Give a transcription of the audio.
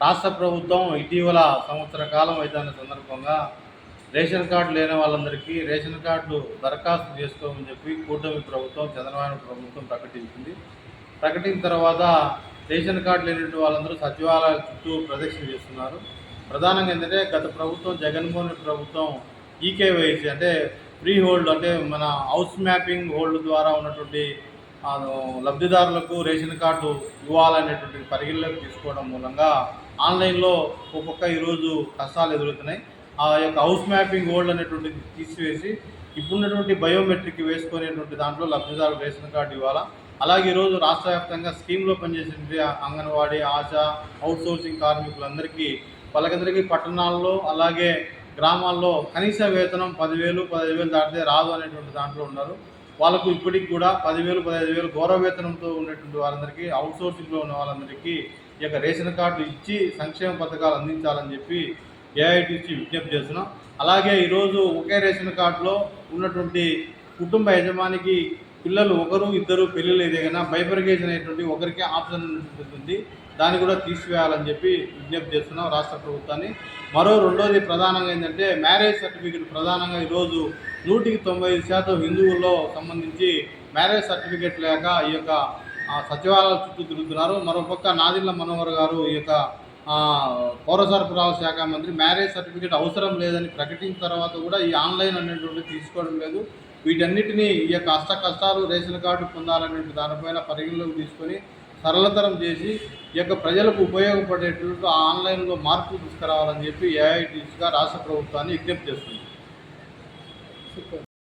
రాష్ట్ర ప్రభుత్వం ఇటీవల సంవత్సర కాలం అయితున్న సందర్భంగా రేషన్ కార్డు లేని వాళ్ళందరికీ రేషన్ కార్డు దరఖాస్తు చేసుకోమని చెప్పి కూటమి ప్రభుత్వం చంద్రబాబు ప్రభుత్వం ప్రకటించింది. ప్రకటించిన తర్వాత రేషన్ కార్డు లేనటువంటి వాళ్ళందరూ సచివాలయాల చుట్టూ ప్రదక్షిణ చేస్తున్నారు. ప్రధానంగా ఏంటంటే గత ప్రభుత్వం జగన్మోహన్ రెడ్డి ప్రభుత్వం ఈకేవైసీ అంటే ఫ్రీ హోల్డ్ అంటే మన హౌస్ మ్యాపింగ్ హోల్డ్ ద్వారా ఉన్నటువంటి లబ్ధిదారులకు రేషన్ కార్డు ఇవ్వాలనేటువంటి పరిగణలోకి తీసుకోవడం మూలంగా ఆన్లైన్లో ఒక్కొక్క ఈరోజు కష్టాలు ఎదురవుతున్నాయి ఆ యొక్క హౌస్ మ్యాపింగ్ ఓల్డ్ అనేటువంటిది తీసివేసి ఇప్పుడున్నటువంటి బయోమెట్రిక్ వేసుకునేటువంటి దాంట్లో లబ్ధిదారు రేషన్ కార్డు ఇవ్వాలా. అలాగే ఈరోజు రాష్ట్ర వ్యాప్తంగా స్కీమ్లో పనిచేసే అంగన్వాడీ ఆశా అవుట్సోర్సింగ్ కార్మికులందరికీ వాళ్ళకందరికీ పట్టణాల్లో అలాగే గ్రామాల్లో కనీస వేతనం పదివేలు పదిహేను వేలు దాటితే రాదు అనేటువంటి దాంట్లో ఉన్నారు. వాళ్ళకు ఇప్పటికి కూడా పదివేలు పదహైదు వేలు గౌరవ వేతనంతో ఉన్నటువంటి వారందరికీ అవుట్ సోర్సింగ్లో ఉన్న వాళ్ళందరికీ ఈ యొక్క రేషన్ కార్డు ఇచ్చి సంక్షేమ పథకాలు అందించాలని చెప్పి ఏఐటీసీ విజ్ఞప్తి చేస్తున్నాం. అలాగే ఈరోజు ఒకే రేషన్ కార్డులో ఉన్నటువంటి కుటుంబ యజమానికి పిల్లలు ఒకరు ఇద్దరు పెళ్ళిళ్ళు ఏదైనా బైబర్గేషన్ అనేటువంటి ఒకరికే ఆప్షన్ ఉంటుంది. దాన్ని కూడా తీసివేయాలని చెప్పి విజ్ఞప్తి చేస్తున్నాం రాష్ట్ర ప్రభుత్వాన్ని. మరో రెండోది ప్రధానంగా ఏంటంటే మ్యారేజ్ సర్టిఫికేట్ ప్రధానంగా ఈరోజు నూటికి తొంభై ఐదు శాతం హిందువుల్లో సంబంధించి మ్యారేజ్ సర్టిఫికేట్ లేక ఈ యొక్క సచివాలయాల చుట్టూ తిరుగుతున్నారు. మరోపక్క నాదిళ్ళ మనోహర్ గారు ఈ యొక్క పౌర సరఫరాల శాఖ మంత్రి మ్యారేజ్ సర్టిఫికేట్ అవసరం లేదని ప్రకటించిన తర్వాత కూడా ఈ ఆన్లైన్ అనేటువంటి తీసుకోవడం లేదు. వీటన్నిటినీ ఈ యొక్క అష్ట కష్టాలు రేషన్ కార్డు పొందాలనే దానిపైన పరిగణలోకి తీసుకొని సరళతరం చేసి ఈ యొక్క ప్రజలకు ఉపయోగపడేటువంటి ఆన్లైన్లో మార్పులు తీసుకురావాలని చెప్పి ఏఐటీసీగా రాష్ట్ర ప్రభుత్వాన్ని విజ్ఞప్తి చేస్తుంది. சூப்பர்